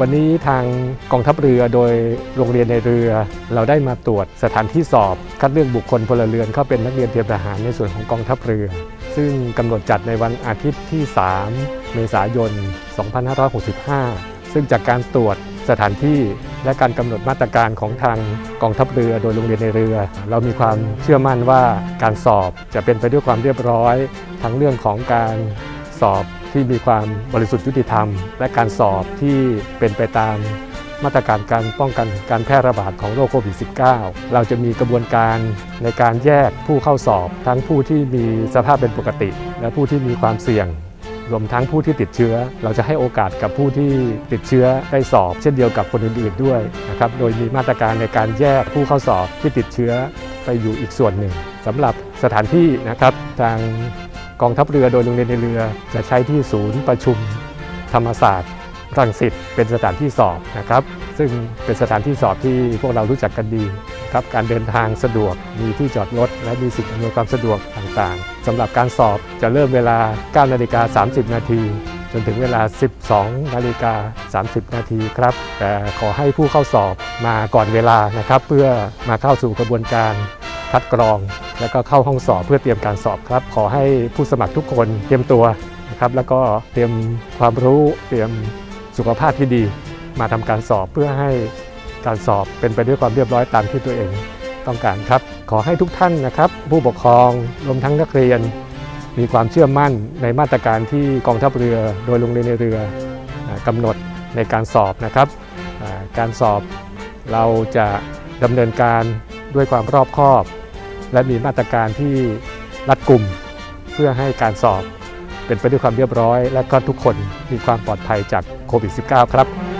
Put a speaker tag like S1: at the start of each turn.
S1: วันนี้ทางกองทัพเรือโดยโรงเรียนในเรือ เราได้มาตรวจสถานที่สอบ คัดเลือกบุคคลพลเรือนเข้าเป็นนักเรียนเตรียมทหารในส่วนของกองทัพเรือ ซึ่งกำหนดจัดในวันอาทิตย์ที่ 3 เมษายน 2565 ซึ่งจากการตรวจสถานที่และการกำหนดมาตรการของทางกองทัพเรือโดยโรงเรียนในเรือ เรามีความเชื่อมั่นว่าการสอบจะเป็นไปด้วยความเรียบร้อย ทั้งเรื่องของการ สอบที่มีความบริสุทธิ์ยุติธรรม และการสอบที่เป็นไปตามมาตรการการป้องกันการแพร่ระบาดของโรคโควิด -19 เราจะมีกระบวนการในการแยกผู้เข้าสอบ ทั้งผู้ที่มีสภาพเป็นปกติ และผู้ที่มีความเสี่ยง รวมทั้งผู้ที่ติดเชื้อ เราจะให้โอกาสกับผู้ที่ติดเชื้อได้สอบ เช่นเดียวกับคนอื่นๆด้วยนะครับโดยมีมาตรการในการแยกผู้เข้าสอบที่ติดเชื้อไปอยู่อีกส่วนหนึ่งสำหรับสถานที่นะครับทาง กองทัพเรือโดยโรงเรียนในเรือจะใช้ที่ศูนย์ประชุมธรรมศาสตร์รังสิตเป็นสถานที่สอบนะครับ ซึ่งเป็นสถานที่สอบที่พวกเรารู้จักกันดีครับการเดินทางสะดวกมีที่จอดรถ และมีสิ่งอำนวยความสะดวกต่างๆสำหรับการสอบจะเริ่มเวลา 9 นาฬิกา 30 นาทีจนถึงเวลา 12 นาฬิกา 30 นาทีครับ แต่ขอให้ผู้เข้าสอบมาก่อนเวลานะครับ เพื่อมาเข้าสู่กระบวนการคัดกรอง และก็เข้าห้องสอบเพื่อเตรียมการสอบครับ ขอให้ผู้สมัครทุกคนเตรียมตัวนะครับ แล้วก็เตรียมความรู้เตรียมสุขภาพที่ดี มาทำการสอบเพื่อให้การสอบเป็นไปด้วยความเรียบร้อยตามที่ตัวเองต้องการครับ ขอให้ทุกท่านนะครับ ผู้ปกครองรวมทั้งนักเรียน มีความเชื่อมั่นในมาตรการที่กองทัพเรือโดยโรงเรียนในเรืออ่ากำหนดในการสอบนะครับ การสอบเราจะดำเนินการด้วยความรอบคอบ และมีมาตรการที่รัดกุมเพื่อให้การสอบเป็นไปด้วยความเรียบร้อย และก็ทุกคนมีความปลอดภัยจากโควิด -19 ครับ